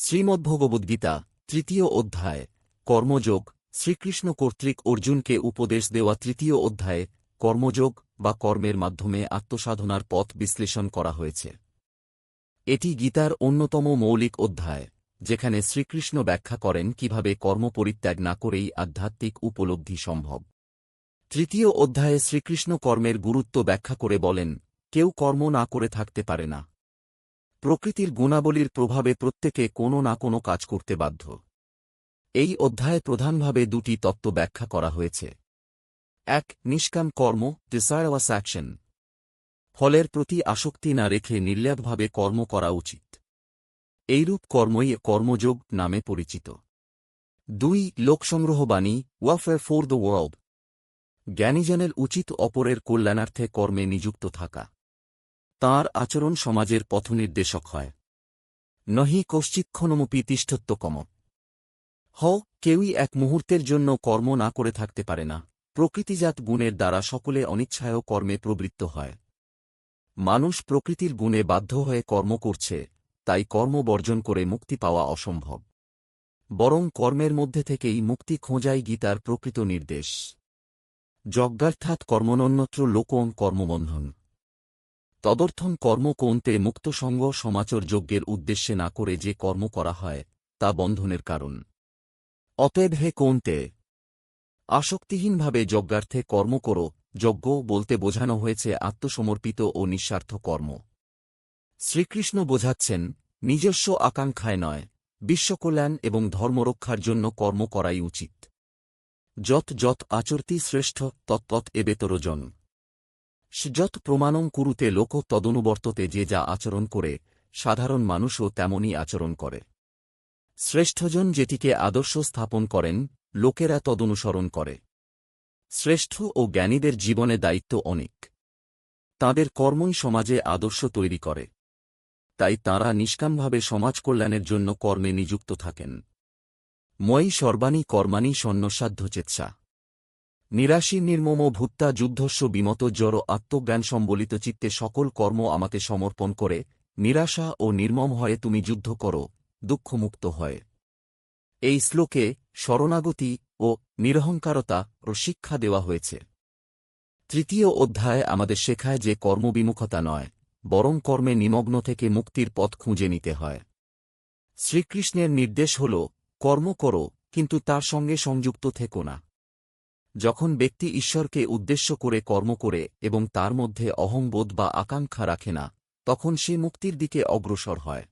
শ্রীমদ্ভগবদ্গীতা, তৃতীয় অধ্যায়, কর্মযোগ, শ্রীকৃষ্ণ কর্তৃক অর্জুনকে উপদেশ দেওয়া তৃতীয় অধ্যায়ে, কর্মযোগ বা কর্মের মাধ্যমে আত্মসাধনার পথ বিশ্লেষণ করা হয়েছে। এটি গীতার অন্যতম মৌলিক অধ্যায়, যেখানে শ্রীকৃষ্ণ ব্যাখ্যা করেন কীভাবে কর্ম পরিত্যাগ না করেই আধ্যাত্মিক উপলব্ধি সম্ভব। তৃতীয় অধ্যায়ে শ্রীকৃষ্ণ কর্মের গুরুত্ব ব্যাখ্যা করে বলেন, কেউ কর্ম না করে থাকতে পারে না। প্রকৃতির গুণাবলীর প্রভাবে প্রত্যেকে কোনো না কোনো কাজ করতে বাধ্য। এই অধ্যায়ে প্রধানভাবে দুটি তত্ত্ব ব্যাখ্যা করা হয়েছে। এক, নিষ্কাম কর্ম ডিসায়ারওয়াস অ্যাকশন ফলের প্রতি আসক্তি না রেখে নির্ল্যাপভাবে কর্ম করা উচিত। এইরূপ কর্মই কর্মযোগ নামে পরিচিত। দুই, লোকসংগ্রহবাণী ওয়াফেয়ার ফর দ্য ওয়ার্ল্ড জ্ঞানীজনের উচিত অপরের কল্যাণার্থে কর্মে নিযুক্ত থাকা। তাঁর আচরণ সমাজের পথনির্দেশক হয়। নহি কশ্চিক্ষণমপি তিষ্ঠত্বকম। হ, কেউই এক মুহূর্তের জন্য কর্ম না করে থাকতে পারে না। প্রকৃতিজাত গুণের দ্বারা সকলে অনিচ্ছায়ও কর্মে প্রবৃত্ত হয়। মানুষ প্রকৃতির গুণে বাধ্য হয়ে কর্ম করছে, তাই কর্ম বর্জন করে মুক্তি পাওয়া অসম্ভব। বরং কর্মের মধ্যে থেকেই মুক্তি খোঁজাই গীতার প্রকৃত নির্দেশ। যজ্ঞার্থাৎ কর্মনন্যত্র লোকং কর্মবন্ধন। তদর্থন কর্ম কোনতে মুক্তসঙ্গ সমাচর যজ্ঞের উদ্দেশ্যে না করে যে কর্ম করা হয়, তা বন্ধনের কারণ। অতএব হে কোনতে আসক্তিহীনভাবে যজ্ঞার্থে কর্ম করো, যজ্ঞ বলতে বোঝানো হয়েছে আত্মসমর্পিত ও নিঃস্বার্থ কর্ম। শ্রীকৃষ্ণ বোঝাচ্ছেন, নিজস্ব আকাঙ্ক্ষায় নয়, বিশ্বকল্যাণ এবং ধর্মরক্ষার জন্য কর্ম করাই উচিত। যত যত আচরতি শ্রেষ্ঠ তত্তৎ এবেতরজন যত প্রমাণং কুরুতে লোক তদনুবর্ততে যে যা আচরণ করে, সাধারণ মানুষও তেমনই আচরণ করে। শ্রেষ্ঠজন যেটিকে আদর্শ স্থাপন করেন, লোকেরা তদনুসরণ করে। শ্রেষ্ঠ ও জ্ঞানীদের জীবনে দায়িত্ব অনেক। তাঁদের কর্মই সমাজে আদর্শ তৈরি করে। তাই তাঁরা নিষ্কামভাবে সমাজ কল্যাণের জন্য কর্মে নিযুক্ত থাকেন। ময়ী সর্বাণী কর্মাণী সন্ন্যসাধ্য চেচ্ছা নিরাশী নির্মম ভূত্তা যুদ্ধস্ব বিমত জড় আত্মজ্ঞান সম্বলিত চিত্তে সকল কর্ম আমাকে সমর্পণ করে, নিরাশা ও নির্মম হয়ে তুমি যুদ্ধ করো, দুঃখমুক্ত হয়। এই শ্লোকে শরণাগতি ও নিরহংকারতা ও শিক্ষা দেওয়া হয়েছে। তৃতীয় অধ্যায় আমাদের শেখায় যে কর্মবিমুখতা নয়, বরং কর্মে নিমগ্ন থেকে মুক্তির পথ খুঁজে নিতে হয়। শ্রীকৃষ্ণের নির্দেশ হল, কর্ম করো, কিন্তু তার সঙ্গে সংযুক্ত থেকো না। যখন ব্যক্তি ঈশ্বরকে উদ্দেশ্য করে কর্ম করে এবং তার মধ্যে অহংবোধ বা আকাঙ্ক্ষা রাখে না, তখন সে মুক্তির দিকে অগ্রসর হয়।